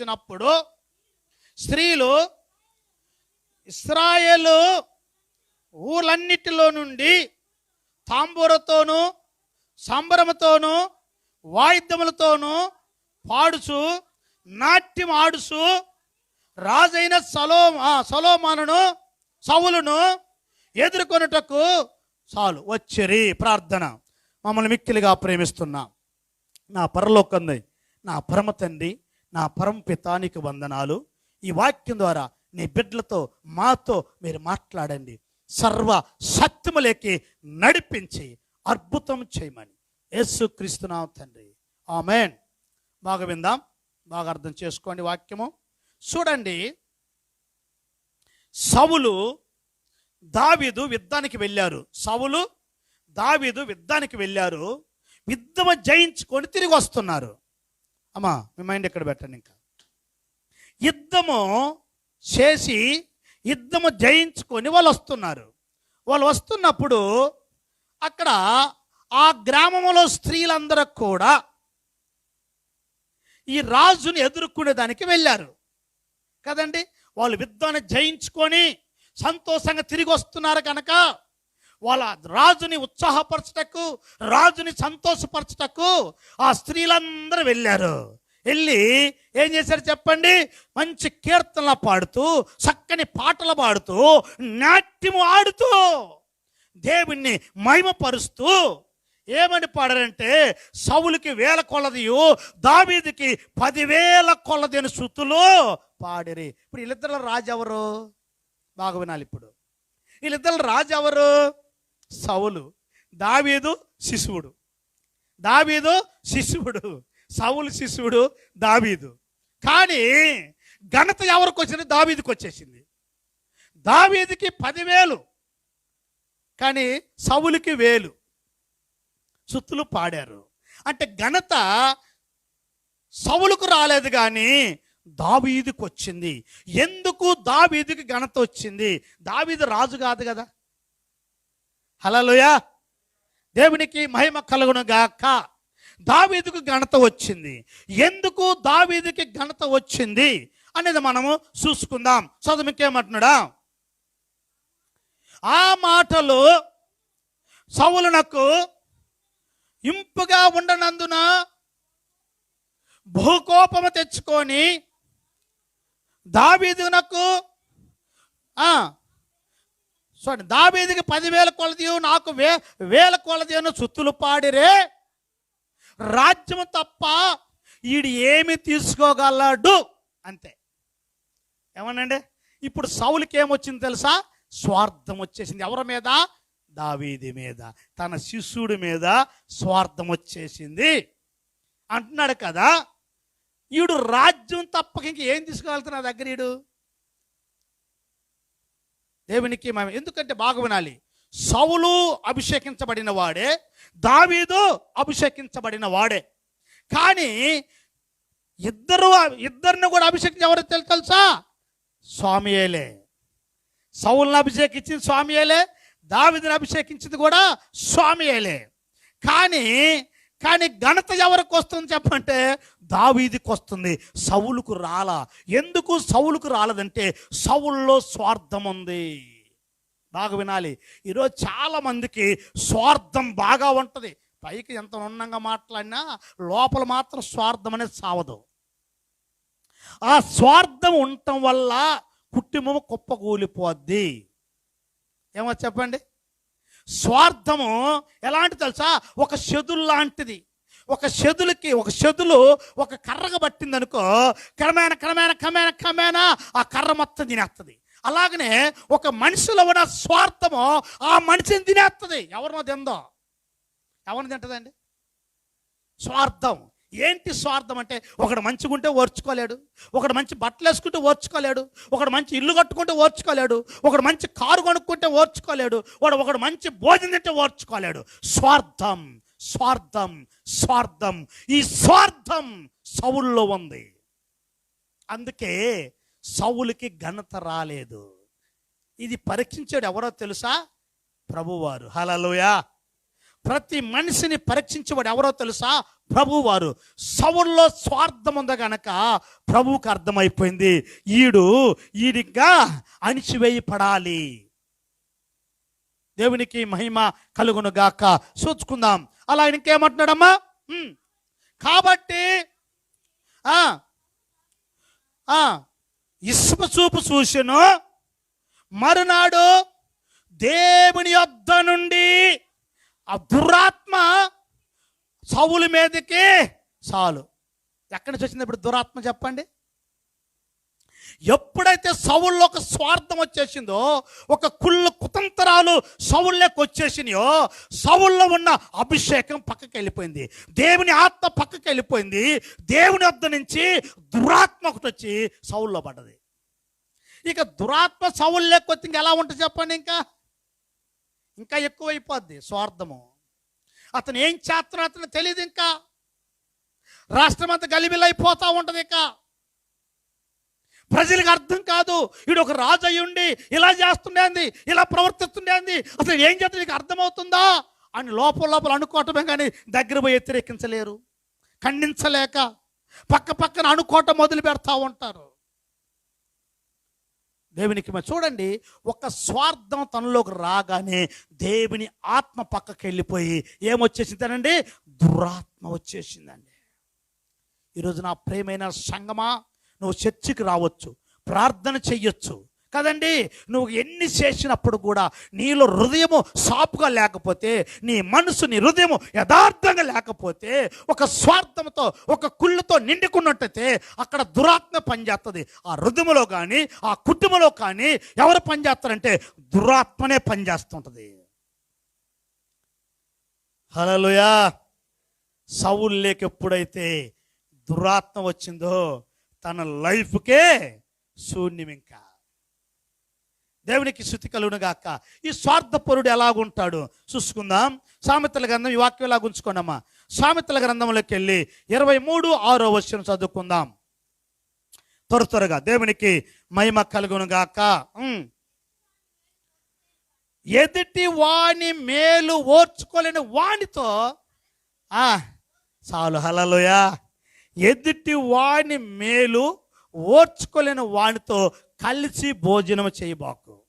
వచ్చినప్పుడు స్త్రీలు ఇస్రాయేలు ఊర్లన్నిటిలో నుండి తాంబూరతోనూ సంబరముతోనూ వాయిద్యములతోనూ పాడుచు నాట్యం ఆడుచు రాజైన సలో ఆ, సవులను ఎదుర్కొనుటకు చాలు. వచ్చిరి ప్రార్థన. మమ్మల్ని మిక్కిలిగా ప్రేమిస్తున్నాం నా పరలోకంది నా పరమ తండ్రి నా పరం పితానికి వందనాలు. ఈ వాక్యం ద్వారా నీ బిడ్డలతో మాతో మీరు మాట్లాడండి. సర్వ సత్యములేకి నడిపించి అద్భుతం చేయమని. యేసు క్రీస్తునాం తండ్రి. ఆమెన్. బాగా విందాం. బాగా అర్థం చేసుకోండి వాక్యము. చూడండి. సవులు దావీదు యుద్ధానికి వెళ్ళారు. సవులు దావీదు యుద్ధానికి వెళ్ళారు. యుద్ధము జయించుకొని తిరిగి వస్తున్నారు. అమ్మా మీ మైండ్ ఎక్కడ పెట్టండి ఇంకా? యుద్ధము చేసి యుద్ధము జయించుకొని వాళ్ళు వస్తున్నారు. వాళ్ళు వస్తున్నప్పుడు అక్కడ ఆ గ్రామంలో స్త్రీలందరూ కూడా ఈ రాజుని ఎదుర్కొనే దానికి వెళ్ళారు. కదండి? వాళ్ళు యుద్ధాన్ని జయించుకొని సంతోషంగా తిరిగి వస్తున్నారు కనుక వాళ్ళ రాజుని ఉత్సాహపరచటకు రాజుని సంతోషపరచటకు ఆ స్త్రీలందరూ వెళ్ళారు. వెళ్ళి ఏం చేశారు చెప్పండి? మంచి కీర్తనలు పాడుతూ చక్కని పాటలు పాడుతూ నాట్యము ఆడుతూ దేవుణ్ణి మహిమపరుస్తూ ఏమని పాడారంటే సౌలుకి వేల కొలదియు దావీదికి పదివేల కొలది అని శృతులు పాడిరి. ఇప్పుడు వీళ్ళిద్దరు రాజు ఎవరు బాగా వినాలి ఇప్పుడు. వీళ్ళిద్దరు రాజు ఎవరు సౌలు. దావీదు శిశువుడు. దావీదు శిశువుడు. సౌలు శిశువుడు దావీదు. కానీ ఘనత ఎవరికి వచ్చింది? దావీదికి వచ్చేసింది. దావీదికి పదివేలు కానీ సవులకి వేలు. సుత్తులు పాడారు. అంటే ఘనత సవులకు రాలేదు కానీ దావీదికి వచ్చింది. ఎందుకు దావీదికి ఘనత వచ్చింది? దావీది రాజు కాదు కదా. హలలుయా దేవునికి మహిమ కలుగును గాక. దావీదుకు ఘనత వచ్చింది. ఎందుకు దావీదుకి ఘనత వచ్చింది అనేది మనము చూసుకుందాం. చదువుకేమంటున్నాడా? ఆ మాటలు సవులునకు ఇంపుగా ఉండనందున భూకోపము తెచ్చుకొని దావీదునకు సో చూడండి దావీదికి పదివేల కొలదియు నాకు వే వేల కొలదియను సుత్తులు పాడిరే. రాజ్యం తప్ప ఈడు ఏమి తీసుకోగలడు. అంతే. ఏమనండి? ఇప్పుడు సౌలుకి ఏమొచ్చింది తెలుసా? స్వార్థం వచ్చేసింది ఎవరి మీద? దావీది మీద. తన శిష్యుడి మీద స్వార్థం వచ్చేసింది అంటున్నాడు కదా ఈడు రాజ్యం తప్పక ఇంక ఏం తీసుకోగలుగుతున్నా దగ్గర ఈడు? దేవునికి మేము ఎందుకంటే బాగా వినాలి. సౌలు అభిషేకించబడిన వాడే దావీదు అభిషేకించబడిన వాడే. కానీ ఇద్దరు ఇద్దరిని కూడా అభిషేకించి ఎవరు తెలుసా? స్వామియేలే. సౌల్ని అభిషేకించింది స్వామియేలే దావిదిని అభిషేకించింది కూడా స్వామియేలే. కానీ కానీ ఘనత ఎవరికి వస్తుంది చెప్పంటే దావీదికి వస్తుంది. సవులకు రాలా. ఎందుకు సవులకు రాలదంటే సవుల్లో స్వార్థం ఉంది. బాగా వినాలి. ఈరోజు చాలా మందికి స్వార్థం బాగా ఉంటుంది. పైకి ఎంత ఉన్నంగా మాట్లాడినా లోపల మాత్రం స్వార్థం అనేది సావదు. ఆ స్వార్థం ఉండటం వల్ల కుటుంబం కుప్పకూలిపోద్ది. ఏమో చెప్పండి. స్వార్థము ఎలాంటి తెలుసా? ఒక షెదులు లాంటిది. ఒక చెదులకి ఒక చెదులు ఒక కర్రగా పట్టింది అనుకో క్రమేణ క్రమేణ క్రమేణ క్రమేణ ఆ కర్ర మొత్తం తినేస్తుంది అలాగనే ఒక మనిషిలో ఉన్న స్వార్థము ఆ మనిషిని తినేస్తుంది ఎవరినో తిందో? ఎవరిని తింటదండి? స్వార్థం. ఏంటి స్వార్థం అంటే? ఒకడు మంచిగా ఉంటే ఓర్చుకోలేడు. ఒకడు మంచి బట్టలు వేసుకుంటే ఓర్చుకోలేడు. ఒకడు మంచి ఇల్లు కట్టుకుంటే ఓర్చుకోలేడు. ఒకడు మంచి కారు కొనుక్కుంటే ఓర్చుకోలేడు. వాడు ఒకడు మంచి భోజనం తింటే ఓర్చుకోలేడు. స్వార్థం స్వార్థం స్వార్థం. ఈ స్వార్థం సౌల్లో ఉంది. అందుకే సౌలుకి ఘనత రాలేదు. ఇది పరీక్షించాడు ఎవరో తెలుసా? ప్రభువారు. హలలోయా ప్రతి మనిషిని పరీక్షించేవాడు ఎవరో తెలుసా? ప్రభు వారు సవుల్లో స్వార్థం ఉంది గనక ప్రభువుకు అర్థమైపోయింది. ఈడు ఈడిగా అణిచివేయపడాలి దేవునికి మహిమ కలుగును గాక. చూచుకుందాం అలా ఆయన ఇంకేమంటున్నాడమ్మా కాబట్టి ఆ ఇసుమ చూపు చూసెను మరునాడు దేవుని యొద్ద నుండి ఆ దురాత్మ సౌలు మీదకి చాలు. ఎక్కడి నుంచి వచ్చింది ఇప్పుడు దురాత్మ చెప్పండి? ఎప్పుడైతే సవుల్లో ఒక స్వార్థం వచ్చేసిందో ఒక కుళ్ళు కుతంత్రాలు సవుల్లోకి వచ్చేసినాయో సవుల్లో ఉన్న అభిషేకం పక్కకి వెళ్ళిపోయింది. దేవుని ఆత్మ పక్కకి వెళ్ళిపోయింది. దేవుని వద్ద నుంచి దురాత్మ ఒకటి వచ్చి సవుల్లో పడ్డది. ఇక దురాత్మ సవుల్లోకి వచ్చి ఇంకా ఎలా ఉంటుంది చెప్పండి ఇంకా? ఇంకా ఎక్కువైపోద్ది స్వార్థము. అతను ఏం చేస్తున్నా అతను తెలియదు ఇంకా. రాష్ట్రం అంతా గలిబిలైపోతూ ఉంటుంది ఇంకా. ప్రజలకు అర్థం కాదు వీడు ఒక రాజు అయి ఉండి ఇలా చేస్తుండేంది ఇలా ప్రవర్తిస్తుండేంది అసలు ఏం చేస్తే నీకు అర్థమవుతుందా? అని లోపల లోపల అనుకోవటమే కానీ దగ్గర పోయి వ్యతిరేకించలేరు ఖండించలేక పక్క పక్కన అనుకోవటం మొదలు పెడతా ఉంటారు. దేవునికి మరి చూడండి ఒక స్వార్థం తనలోకి రాగానే దేవుని ఆత్మ పక్కకి వెళ్ళిపోయి ఏమొచ్చేసిందనండి? దురాత్మ వచ్చేసిందండి. ఈరోజు నా ప్రేమైన సంగమా నువ్వు చర్చికి రావచ్చు ప్రార్థన చెయ్యొచ్చు కదండి? నువ్వు ఎన్ని చేసినప్పుడు కూడా నీలో హృదయము సాపుగా లేకపోతే నీ మనసు నీ హృదయము యథార్థంగా లేకపోతే ఒక స్వార్థంతో ఒక కుళ్ళుతో నిండుకున్నట్టయితే అక్కడ దురాత్మ పనిచేస్తుంది ఆ హృదయములో కానీ ఆ కుటుంబంలో కానీ ఎవరు పనిచేస్తారంటే దురాత్మనే పనిచేస్తుంటుంది. హలలుయా సౌల్లేకి ఎప్పుడైతే దురాత్మ వచ్చిందో తన లైఫ్కే శూన్యం ఇంకా. దేవునికి శృతి కలుగును గాక. ఈ స్వార్థపరుడు ఎలాగుంటాడు? చూసుకుందాం. సామెతల గ్రంథం ఈ వాక్యం ఎలాగ ఉంచుకోండమ్మా? సామెతల గ్రంథంలోకి వెళ్ళి ఇరవై మూడు ఆరో వచ్చిన చదువుకుందాం. త్వర త్వరగా దేవునికి మహిమ కలుగును గాక. ఎదుటి వాణి మేలు ఓర్చుకోలేని వానితో ఆ చాలు హలలోయా ఎదుటి వాని మేలు ఓర్చుకోలేని వానితో కలిసి భోజనం చేయబాకు.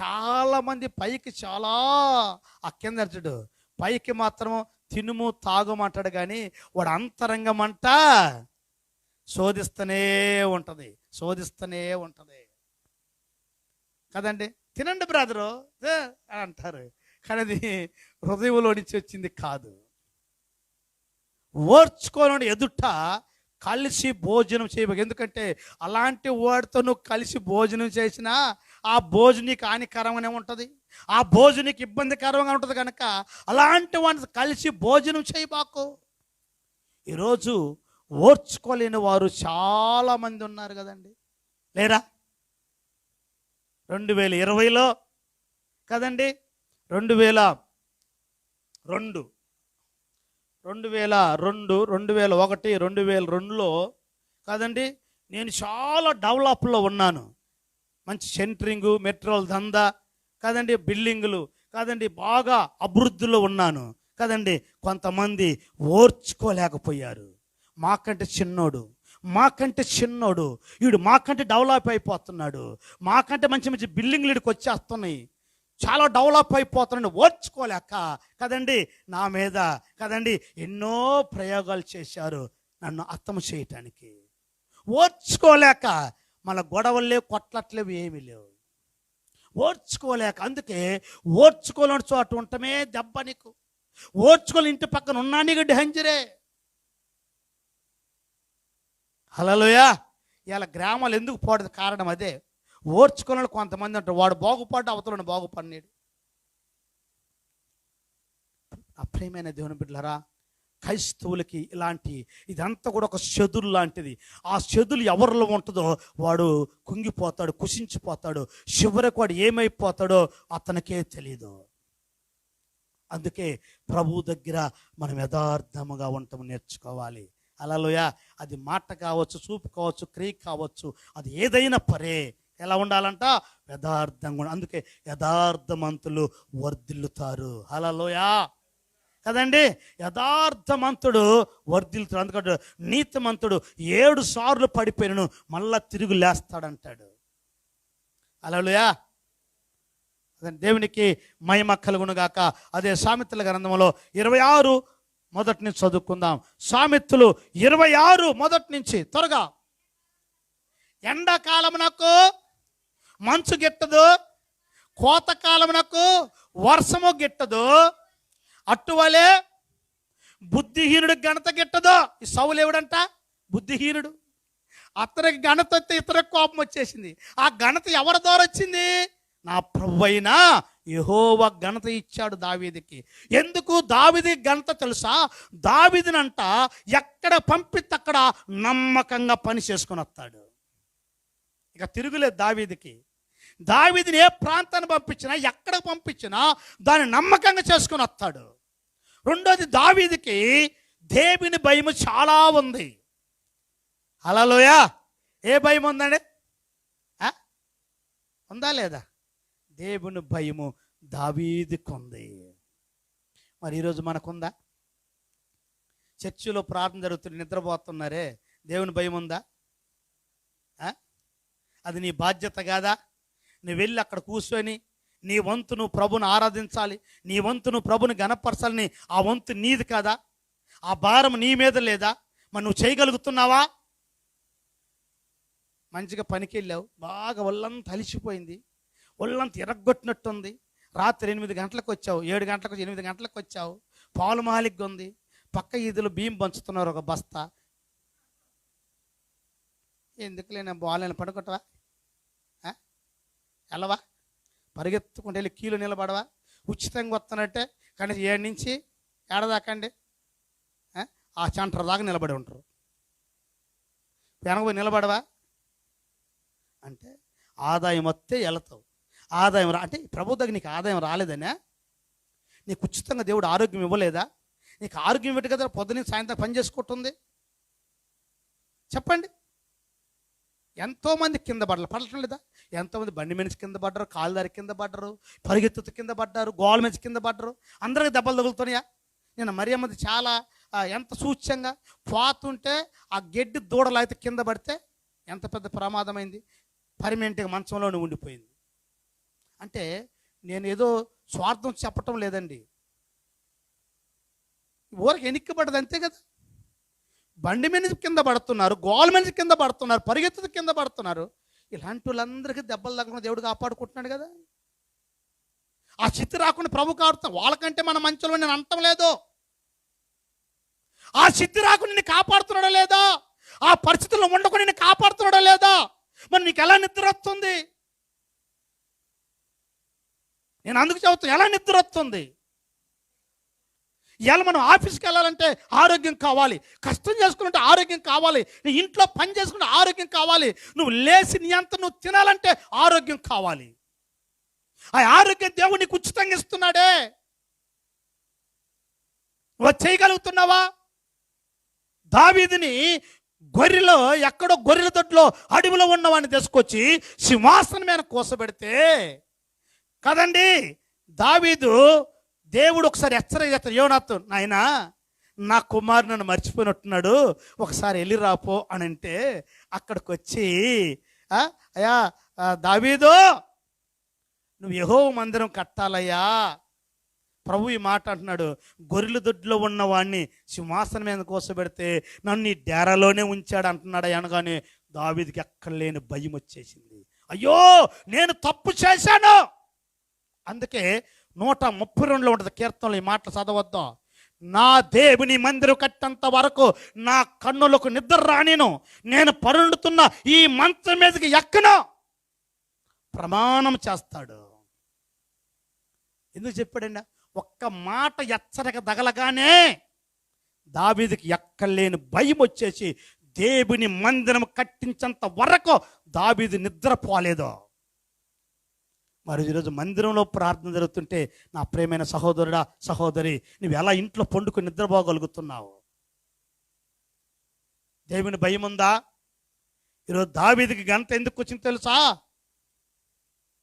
చాలామంది పైకి చాలా ఆ పైకి మాత్రం తినుము తాగుమంటాడు కానీ వాడు అంతరంగమంట శోధిస్తూనే ఉంటుంది. శోధిస్తూనే ఉంటుంది. కదండి? తినండి బ్రదరు. అని అంటారు. కానీ అది హృదయంలో నుంచి వచ్చింది కాదు. ఓర్చుకోని ఎదుట కలిసి భోజనం చేయಬೇಕು ఎందుకంటే అలాంటి వాడితో నువ్వు కలిసి భోజనం చేసినా ఆ భోజనం నీకు హానికరంగానే ఉంటుంది. ఆ భోజనం నీకు ఇబ్బందికరంగా ఉంటుంది కనుక అలాంటి వాడిని కలిసి భోజనం చేయబాకు. ఈరోజు ఓర్చుకోలేని వారు చాలామంది ఉన్నారు కదండి. లేరా? రెండు వేల ఇరవైలో కదండి? రెండు వేల రెండు. రెండు వేల రెండు రెండు వేల ఒకటి రెండు వేల రెండులో కాదండి నేను చాలా డెవలప్లో ఉన్నాను. మంచి సెంటరింగు మెట్రోల్ దందా కాదండి బిల్డింగులు కాదండి బాగా అభివృద్ధిలో ఉన్నాను. కదండి కొంతమంది ఓర్చుకోలేకపోయారు. మాకంటే చిన్నోడు మాకంటే చిన్నోడు వీడు మాకంటే డెవలప్ అయిపోతున్నాడు. మాకంటే మంచి మంచి బిల్డింగ్లు వీడికి వచ్చేస్తున్నాయి చాలా డెవలప్ అయిపోతున్నాను ఓర్చుకోలేక కదండి నా మీద కదండి ఎన్నో ప్రయోగాలు చేశారు నన్ను అర్థం చేయటానికి. ఓర్చుకోలేక మన గొడవలు లేవు కొట్లట్లేవు ఏమీ లేవు. ఓర్చుకోలేక అందుకే ఓర్చుకోలేని చోట ఉండటమే దెబ్బ నీకు. ఓర్చుకోని ఇంటి పక్కన ఉన్నా నీకు డేంజరే. హలోయా ఇలా గ్రామాలు ఎందుకు పోవడం కారణం అదే. ఓర్చుకున్న కొంతమంది అంటారు. వాడు బాగుపడ్డ అవతలను బాగుపడినాడు. అప్రియమైన దేవుని బిడ్డలరా క్రైస్తవులకి ఇలాంటి ఇదంతా కూడా ఒక చదులు లాంటిది. ఆ చెదులు ఎవరిలో ఉంటుందో వాడు కుంగిపోతాడు కుషించిపోతాడు చివరికి వాడు ఏమైపోతాడో అతనికే తెలియదు అందుకే ప్రభు దగ్గర మనం యథార్థముగా ఉండటం నేర్చుకోవాలి. అలలోయ అది మాట కావచ్చు చూపు కావచ్చు క్రియ కావచ్చు అది ఏదైనా పరే. ఎలా ఉండాలంట? యథార్థంగా అందుకే యథార్థమంతులు వర్ధిల్లుతారు. అలలోయ కదండి? యథార్థమంతుడు వర్ధిల్లుతాడు. అందుకంటే నీతిమంతుడు ఏడు సార్లు పడిపోయినను మళ్ళా తిరుగు లేస్తాడంటాడు. అలలుయా దేవునికి మహిమ కలుగునుగాక అదే సామెతల గ్రంథంలో ఇరవై ఆరు మొదటి నుంచి చదువుకుందాం. సామెతలు ఇరవై ఆరు మొదటి నుంచి త్వరగా. ఎండాకాలమునకు మంచు గిట్టదు కోతకాలమునకు వర్షము గిట్టదు. అట్టువలే బుద్ధిహీనుడు ఘనత గిట్టదు. ఈ సౌలేవుడంట బుద్ధిహీనుడు. అతనికి ఘనత వస్తే ఇతరకు కోపం వచ్చేసింది. ఆ ఘనత ఎవరి ద్వారా వచ్చింది? నా ప్రభు అయినా ఘనత ఇచ్చాడు దావీదికి. ఎందుకు దావిది ఘనత తెలుసా? దావిదినంట ఎక్కడ పంపితే అక్కడ నమ్మకంగా పని చేసుకొని వస్తాడు. ఇక తిరుగులేదు దావీదికి. దావీదిని ఏ ప్రాంతాన్ని పంపించినా ఎక్కడ పంపించినా దాన్ని నమ్మకంగా చేసుకొని వస్తాడు. రెండోది దావీదికి దేవుని భయము చాలా ఉంది. అలలోయా ఏ భయం ఉందండి? ఉందా లేదా? దేవుని భయము దావీదికి ఉంది మరి ఈరోజు మనకుందా? చర్చిలో ప్రార్థన జరుగుతుంది నిద్రపోతున్నారే దేవుని భయం ఉందా? ఆ? అది నీ బాధ్యత కాదా? నువ్వు వెళ్ళి అక్కడ కూర్చొని నీ వంతు నువ్వు ప్రభుని ఆరాధించాలి నీ వంతు నువ్వు ప్రభుని గనపరచాలని ఆ వంతు నీది కదా? ఆ భారం నీ మీద లేదా? మరి నువ్వు చేయగలుగుతున్నావా? మంచిగా పనికి వెళ్ళావు బాగా ఒళ్ళంతా అలిసిపోయింది ఒళ్ళంతా ఎరగొట్టినట్టుంది రాత్రి ఎనిమిది గంటలకు వచ్చావు ఏడు గంటలకు ఎనిమిది గంటలకు వచ్చావు పాలు మాలిగ్గా ఉంది పక్క ఈదులు బియ్యం పంచుతున్నారు ఒక బస్తా. ఎందుకులే నేను బాగాలేని పడుకుంటావా వెళ్ళవా పరిగెత్తుకుంటే వెళ్ళి కీలు నిలబడవా? ఉచితంగా వస్తున్నట్టే కానీ ఏడు నుంచి ఏడదాకండి ఆ? ఆ సెంటర్ దాకా నిలబడి ఉంటారు. వెనకపోయి నిలబడవా? అంటే ఆదాయం వస్తే వెళతావు. ఆదాయం రా అంటే ప్రభు దగ్గర నీకు ఆదాయం రాలేదనే నీకు ఉచితంగా దేవుడు ఆరోగ్యం ఇవ్వలేదా? నీకు ఆరోగ్యం ఇవ్వటి కదా పొద్దున సాయంత్రం పని చేసుకుంటుంది. చెప్పండి. ఎంతోమంది కింద పడలు పడటం లేదా? ఎంతోమంది బండి మనిషి కింద పడ్డారు కాలుదారి కింద పడ్డారు పరిగెత్తుత కింద పడ్డారు గోల మనిషి కింద పడ్డారు. అందరికి దెబ్బలు తగులుతున్నాయా? నేను మరి అమ్మది చాలా ఎంత సూచ్యంగా పోతుంటే ఆ గడ్డి అయితే కింద పడితే ఎంత పెద్ద ప్రమాదమైంది? పర్మనెంట్గా మంచంలోనే ఉండిపోయింది. అంటే నేను ఏదో స్వార్థం చెప్పటం లేదండి. ఊరికి ఎనిక్కబడ్డది అంతే కదా? బండి మీద కింద పడుతున్నారు గోల మీద కింద పడుతున్నారు పరిగెత్తు కింద పడుతున్నారు. ఇలాంటి వాళ్ళందరికీ దెబ్బలు తగ్గకుండా దేవుడు కాపాడుకుంటున్నాడు కదా? ఆ స్థితి రాకుండా ప్రభు కాడుతా వాళ్ళకంటే మన మంచులు నేను అంటం లేదు. ఆ స్థితి రాకుండా నిన్ను కాపాడుతున్నాడో లేదా? ఆ పరిస్థితుల్లో ఉండకుండా నిన్ను కాపాడుతున్నాడో లేదా? మరి నీకు ఎలా నిద్ర వస్తుంది? నేను అందుకు చెబుతాను ఎలా నిద్ర వస్తుంది? ఇవాళ మనం ఆఫీస్కి వెళ్ళాలంటే ఆరోగ్యం కావాలి. కష్టం చేసుకుంటే ఆరోగ్యం కావాలి. నీ ఇంట్లో పని చేసుకుంటే ఆరోగ్యం కావాలి. నువ్వు లేచి నీ అంత నువ్వు తినాలంటే ఆరోగ్యం కావాలి. ఆ ఆరోగ్యం దేవుడు నీకు ఉచితంగా ఇస్తున్నాడే. నువ్వు చేయగలుగుతున్నావా? దావీదిని గొర్రెలో ఎక్కడో గొర్రెల దొడ్లో అడవిలో ఉన్నవాడిని తీసుకొచ్చి సింహాసనం మీద కూసబెడితే కదండి దావీదు దేవుడు ఒకసారి హెచ్చరిక చేస్తాడు యోనాథ్ నాయన నా కుమారు నన్ను మర్చిపోయినట్టున్నాడు. ఒకసారి వెళ్ళి రాపో అని అంటే అక్కడికి వచ్చి అయ్యా దావీదో నువ్వు యహో మందిరం కట్టాలయ్యా. ప్రభు ఈ మాట అంటున్నాడు. గొర్రెల దొడ్లో ఉన్నవాడిని సింహాసనం మీద కోసబెడితే నన్ను ఈ డేరాలోనే ఉంచాడు అంటున్నాడు అనగానే దావీదికి ఎక్కడ లేని భయం వచ్చేసింది. అయ్యో నేను తప్పు చేశాను. అందుకే నూట ముప్పై రెండులో ఉంటుంది కీర్తనలు ఈ మాటలు చదవద్దాం. నా దేవుని మందిరం కట్టంత వరకు నా కన్నులకు నిద్ర రానిను. నేను పరుండుతున్న ఈ మంచం మీదకి ఎక్కను? ప్రమాణం చేస్తాడు. ఎందుకు చెప్పాడండి? ఒక్క మాట ఎచ్చరిక తగలగానే దావీదికి ఎక్కలేని భయం వచ్చేసి దేవుని మందిరం కట్టించేంత వరకు దావీది నిద్రపోలేదు. మరి ఈరోజు మందిరంలో ప్రార్థన జరుగుతుంటే నా ప్రేమైన సహోదరుడా సహోదరి నువ్వు ఎలా ఇంట్లో పండుకు నిద్రపోగలుగుతున్నావు? దేవుని భయం ఉందా ఈరోజు దావీదికి గంత ఎందుకు వచ్చింది తెలుసా?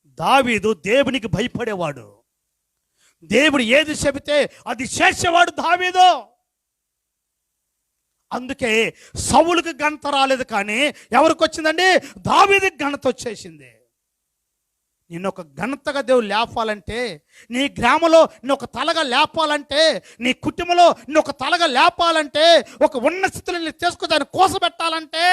దావీదు దేవునికి భయపడేవాడు. దేవుడు ఏది చెబితే అది చేసేవాడు దావీదు. అందుకే సవులకు గంత రాలేదు కానీ ఎవరికి వచ్చిందండి? దావీదికి గణత వచ్చేసింది. నిన్ను ఒక ఘనతగా దేవుడు లేపాలంటే నీ గ్రామంలో నిన్ను ఒక తలగా లేపాలంటే నీ కుటుంబంలో నిన్ను ఒక తలగా లేపాలంటే ఒక ఉన్న స్థితిలో నేను తీసుకుని దాన్ని కోసపెట్టాలంటే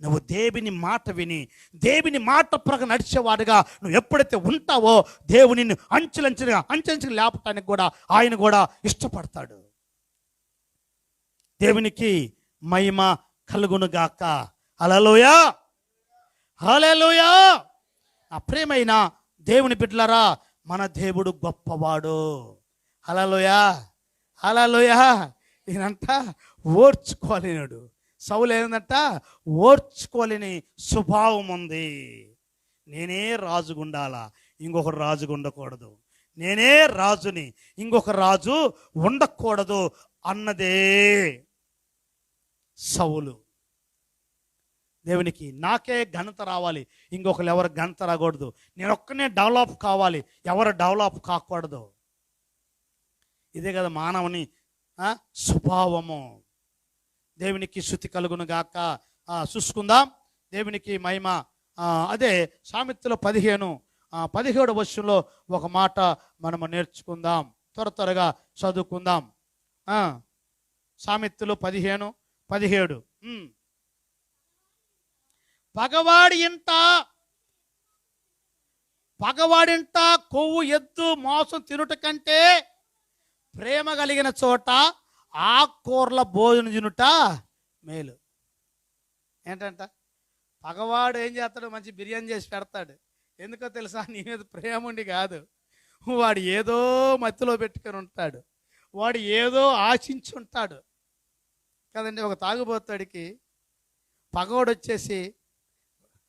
నువ్వు దేవుని మాట విని దేవుని మాట ప్రకారం నడిచేవాడుగా నువ్వు ఎప్పుడైతే ఉంటావో దేవుని నిన్ను అంచులంచులుగా అంచెంచుగా లేపటానికి కూడా ఆయన కూడా ఇష్టపడతాడు. దేవునికి మహిమ కలుగునుగాక. అలలోయా హలలోయా ఆ ప్రేమైన దేవుని బిడ్డలారా మన దేవుడు గొప్పవాడు. అలలోయా అలలోయా ఈయనంట ఓర్చుకోలేనుడు. సౌలు ఏందంట? ఓర్చుకోలేని స్వభావం ఉంది. నేనే రాజుగుండాల? ఇంకొక రాజు ఉండకూడదు. నేనే రాజుని ఇంకొక రాజు ఉండకూడదు అన్నదే సౌలు. దేవునికి నాకే ఘనత రావాలి. ఇంకొకరు ఎవరు ఘనత రాకూడదు. నేను ఒక్కనే డెవలప్ కావాలి. ఎవరు డెవలప్ కాకూడదు. ఇదే కదా మానవుని స్వభావము. దేవునికి శృతి కలుగును గాక. చూసుకుందాం. దేవునికి మహిమ. అదే సామెతలో పదిహేను. పదిహేడు వర్షంలో ఒక మాట మనము నేర్చుకుందాం. త్వర త్వరగా చదువుకుందాం. సామెతలు పదిహేను పదిహేడు. పగవాడి ఇంట పగవాడింట కొవ్వు ఎద్దు మోసం తినుట కంటే ప్రేమ కలిగిన చోట ఆకుకూరల భోజనం తినుట మేలు. ఏంటంట? పగవాడు ఏం చేస్తాడు? మంచి బిర్యానీ చేసి పెడతాడు. ఎందుకో తెలుసా? నీ మీద ప్రేమ ఉండి కాదు. వాడు ఏదో మత్తులో పెట్టుకొని ఉంటాడు. వాడు ఏదో ఆశించి ఉంటాడు. కదండి ఒక తాగుబోతాడికి పగవాడు వచ్చేసి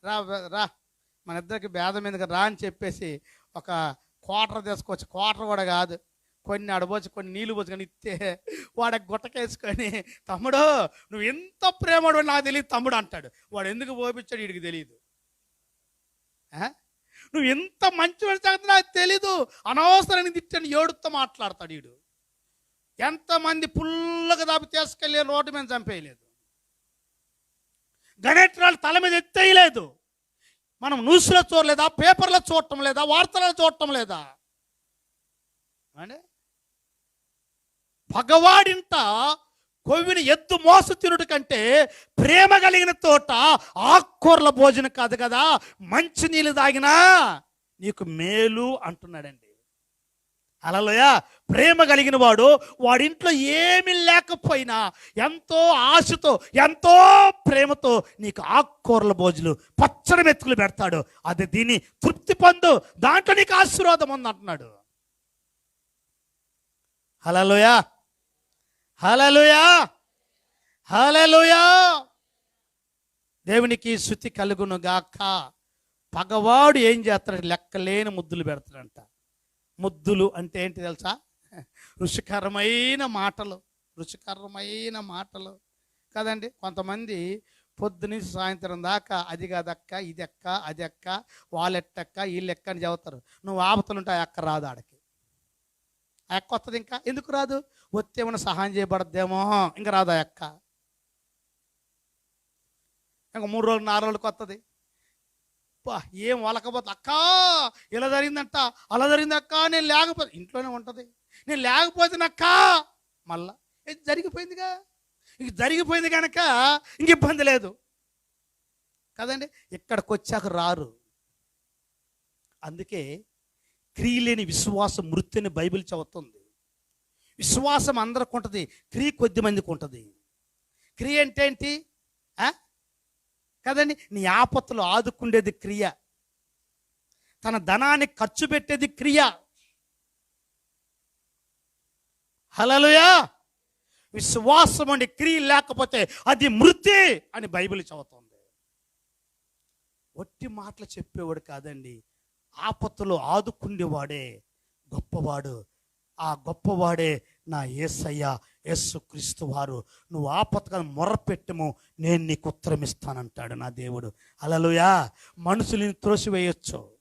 రా రా మన ఇద్దరికి భేదం మీదకి రా అని చెప్పేసి ఒక క్వార్టర్ తీసుకోవచ్చు. క్వార్టర్ కూడా కాదు. కొన్ని అడబోచ్చు కొన్ని నీళ్ళు పోసుకొని ఇస్తే వాడికి గుట్టకేసుకొని తమ్ముడు నువ్వు ఎంత ప్రేమడు నాకు తెలియదు తమ్ముడు అంటాడు. వాడు ఎందుకు పోపించాడు వీడికి తెలియదు నువ్వు ఎంత మంచి సంగతి నాకు తెలీదు. అనవసరాన్ని తిట్టని ఏడుతో మాట్లాడతాడు వీడు. ఎంతమంది పుల్లగా దాపి తీసుకెళ్ళి రోడ్డు మీద చంపేయలేదు. గణేట్రాలు తల మీద ఎత్తేయలేదు. మనం న్యూస్లో చూడలేదా? పేపర్లో చూడటం లేదా? వార్తల్లో చూడటం లేదా? అంటే పగవాడింట కొవ్విని ఎద్దు మోస తినుడు కంటే ప్రేమ కలిగిన తోట ఆకుకూరల భోజనం కాదు కదా? మంచి నీళ్ళు తాగినా నీకు మేలు అంటున్నాడండి. అలలోయా. ప్రేమ కలిగిన వాడు వాడింట్లో ఏమి లేకపోయినా ఎంతో ఆశతో ఎంతో ప్రేమతో నీకు ఆకుకూరల భోజులు పచ్చడి మెతుకులు పెడతాడు. అది దీన్ని తృప్తి పొందు. దాంట్లో నీకు ఆశీర్వాదం ఉంది అంటున్నాడు. హలలోయా హలలుయా హలలుయా దేవునికి శృతి కలుగును గాక పగవాడు ఏం చేస్తాడు? లెక్కలేని ముద్దులు పెడతాడంట. ముద్దులు అంటే ఏంటి తెలుసా? రుచికరమైన మాటలు రుచికరమైన మాటలు. కదండి కొంతమంది పొద్దునుంచి సాయంత్రం దాకా అది కాదక్క ఇది ఎక్క అది ఎక్క వాళ్ళెట్టక్క వీళ్ళెక్క అని చెబుతారు నువ్వు ఆపతలుంటే ఆ ఎక్క రాదు ఆడకి. ఆ ఎక్క వస్తుంది ఇంకా? ఎందుకు రాదు? వచ్చి ఏమైనా సహాయం చేయబడద్దేమో? ఇంకా రాదు ఆ ఎక్క ఇంకా మూడు రోజులు నాలుగు రోజులకు వస్తుంది ఏం వలకపోతే అక్క ఇలా జరిగిందంట అలా జరిగింది అక్క నేను లేకపోతే ఇంట్లోనే ఉంటుంది. నేను లేకపోతే అక్క మళ్ళా ఇది జరిగిపోయిందిగా? ఇంక జరిగిపోయింది కనుక ఇంక ఇబ్బంది లేదు. కదండి ఇక్కడికి వచ్చాక రారు. అందుకే క్రియలేని విశ్వాసం మృత్యుని బైబిల్ చదువుతుంది విశ్వాసం అందరికి ఉంటుంది క్రియ కొద్ది మందికి ఉంటుంది. క్రియ అంటే ఏంటి? కదండి? నీ ఆపత్తులు ఆదుకుండేది క్రియ. తన ధనాన్ని ఖర్చు పెట్టేది క్రియ. హలలుయా విశ్వాసం అండి క్రియ లేకపోతే అది మృతి అని బైబిల్ చదువుతుంది. ఒట్టి మాటలు చెప్పేవాడు కాదండి ఆపత్తులు ఆదుకుండేవాడే గొప్పవాడు. ఆ గొప్పవాడే నా యేసయ్య యేసు క్రీస్తు వారు నువ్వు ఆపత్తుగా మొరపెట్టము నేను నీకు ఉత్తరమిస్తానంటాడు నా దేవుడు. అలలుయా మనుషుల్ని త్రోసివేయొచ్చు.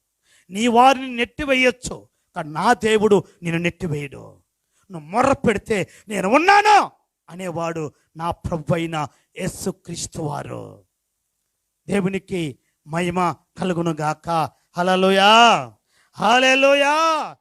నీ వారిని నెట్టివేయొచ్చు. కానీ నా దేవుడు నేను నెట్టివేయడు. నువ్వు మొర్ర పెడితే నేను ఉన్నాను అనేవాడు నా ప్రభు అయిన క్రీస్తు వారు. దేవునికి మహిమ కలుగును గాక. Hallelujah hallelujah